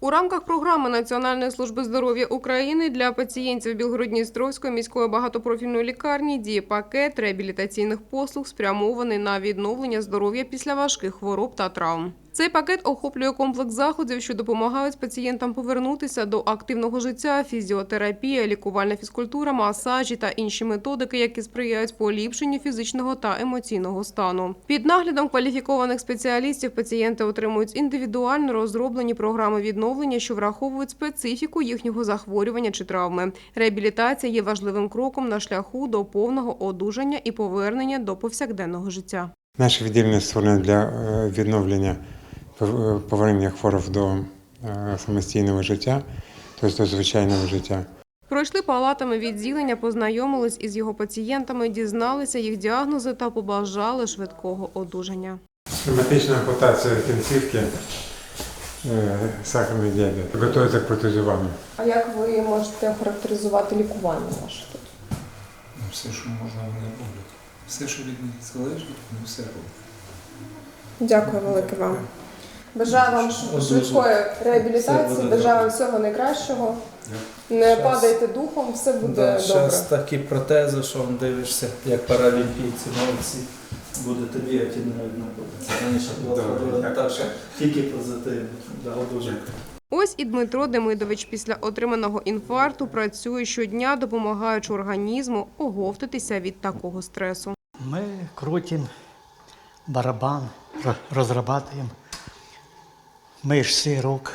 У рамках програми Національної служби здоров'я України для пацієнтів Білгородністровської міської багатопрофільної лікарні діє пакет реабілітаційних послуг, спрямований на відновлення здоров'я після важких хвороб та травм. Цей пакет охоплює комплекс заходів, що допомагають пацієнтам повернутися до активного життя, фізіотерапія, лікувальна фізкультура, масажі та інші методики, які сприяють поліпшенню фізичного та емоційного стану. Під наглядом кваліфікованих спеціалістів пацієнти отримують індивідуально розроблені програми відновлення, що враховують специфіку їхнього захворювання чи травми. Реабілітація є важливим кроком на шляху до повного одужання і повернення до повсякденного життя. Наше відділення створене для е, відновлення повернення хворих до е, самостійного життя, тобто до звичайного життя. Пройшли палатами відділення, познайомились із його пацієнтами, дізналися їх діагнози та побажали швидкого одужання. Схематична ампутація кінцівки, е, сахарний діабет. Готується к протезуванню. А як ви можете характеризувати лікування ваше тут? Ну, все, що можна, вони роблять. Все, що від них залежить, вони все роблять. Дякую велике вам. Бажаю вам швидкої реабілітації, бажаю вам всього найкращого. Не Щас. падайте духом, все буде добре. Зараз такі протези, що он дивишся, як паралімпійці, молодці. Будете бігати і не видно буде. Раніше було так, що тільки позитивно. Да, дуже. Ось і Дмитро Демидович після отриманого інфаркту працює щодня, допомагаючи організму оговтатися від такого стресу. Мы крутим барабан, ра- разрабатываем мышцы рук.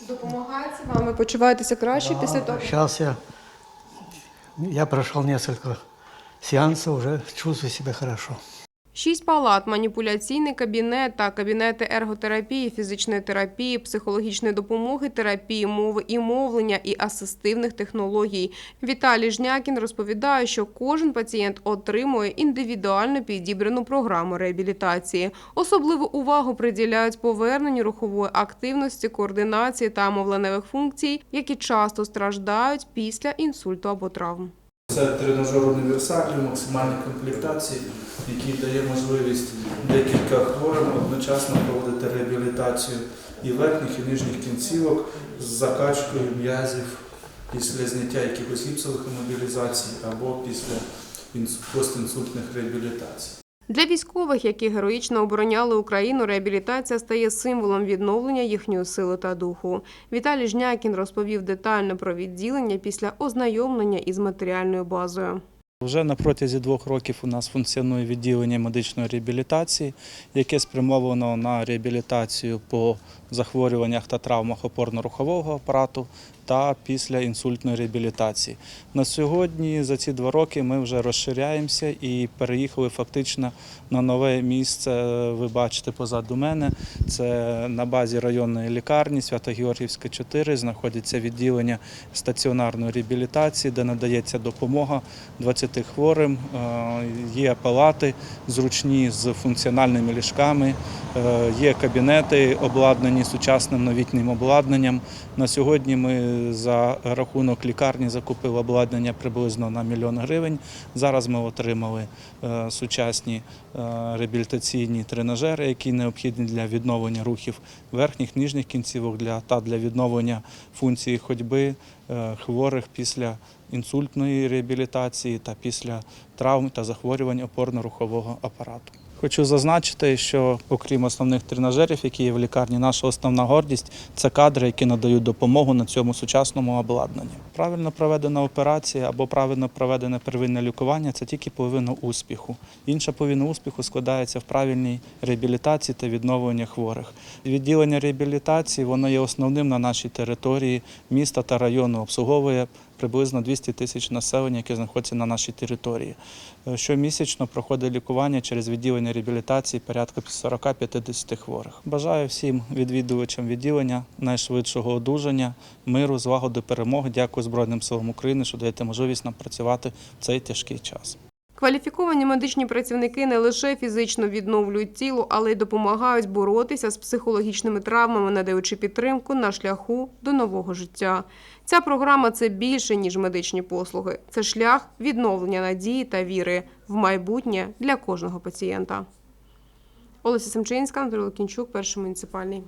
Допомагається вам, ви почуваєтеся краще після того? Сейчас я, я прошел несколько сеансов, уже чувствую себя хорошо. Шість палат, маніпуляційний кабінет та кабінети ерготерапії, фізичної терапії, психологічної допомоги, терапії мови і мовлення і асистивних технологій. Віталій Жнякін розповідає, що кожен пацієнт отримує індивідуально підібрану програму реабілітації. Особливу увагу приділяють поверненню рухової активності, координації та мовленевих функцій, які часто страждають після інсульту або травм. Це тренажер універсальний, максимальної комплектації, який дає можливість декілька хворим одночасно проводити реабілітацію і верхніх, і нижніх кінцівок з закачкою м'язів після зняття якихось гіпсових імобілізацій або після інс- постінсультних реабілітацій. Для військових, які героїчно обороняли Україну, реабілітація стає символом відновлення їхньої сили та духу. Віталій Жнякін розповів детально про відділення після ознайомлення із матеріальною базою. Вже на протязі двох років у нас функціонує відділення медичної реабілітації, яке спрямовано на реабілітацію по захворюваннях та травмах опорно-рухового апарату та після інсультної реабілітації. На сьогодні за ці два роки ми вже розширяємося і переїхали фактично на нове місце. Ви бачите позаду мене. Це на базі районної лікарні Свято-Георгівська 4 знаходиться відділення стаціонарної реабілітації, де надається допомога 20 хворим. Е, Є палати зручні з функціональними ліжками, е, є кабінети обладнані сучасним новітнім обладнанням. На сьогодні ми за рахунок лікарні закупили обладнання приблизно на мільйон гривень. Зараз ми отримали е, сучасні е, реабілітаційні тренажери, які необхідні для відновлення рухів верхніх нижніх кінцівок та для відновлення функції ходьби е, хворих після інсультної реабілітації та після травм та захворювань опорно-рухового апарату. Хочу зазначити, що окрім основних тренажерів, які є в лікарні, наша основна гордість це кадри, які надають допомогу на цьому сучасному обладнанні. Правильно проведена операція або правильно проведене первинне лікування це тільки половина успіху. Інша половина успіху складається в правильній реабілітації та відновленні хворих. Відділення реабілітації воно є основним на нашій території міста та району, обслуговує приблизно 200 тисяч населення, яке знаходиться на нашій території. Е, Щомісячно проходить лікування через відділення реабілітації порядка 40-50 хворих. Бажаю всім відвідувачам відділення найшвидшого одужання, миру, злагоди, перемоги. Дякую Збройним силам України, що даєте можливість нам працювати в цей тяжкий час. Кваліфіковані медичні працівники не лише фізично відновлюють тіло, але й допомагають боротися з психологічними травмами, надаючи підтримку на шляху до нового життя. Ця програма це більше ніж медичні послуги. Це шлях відновлення надії та віри в майбутнє для кожного пацієнта. Олеся Семчинська, Анатолій Лукінчук, перший муніципальний.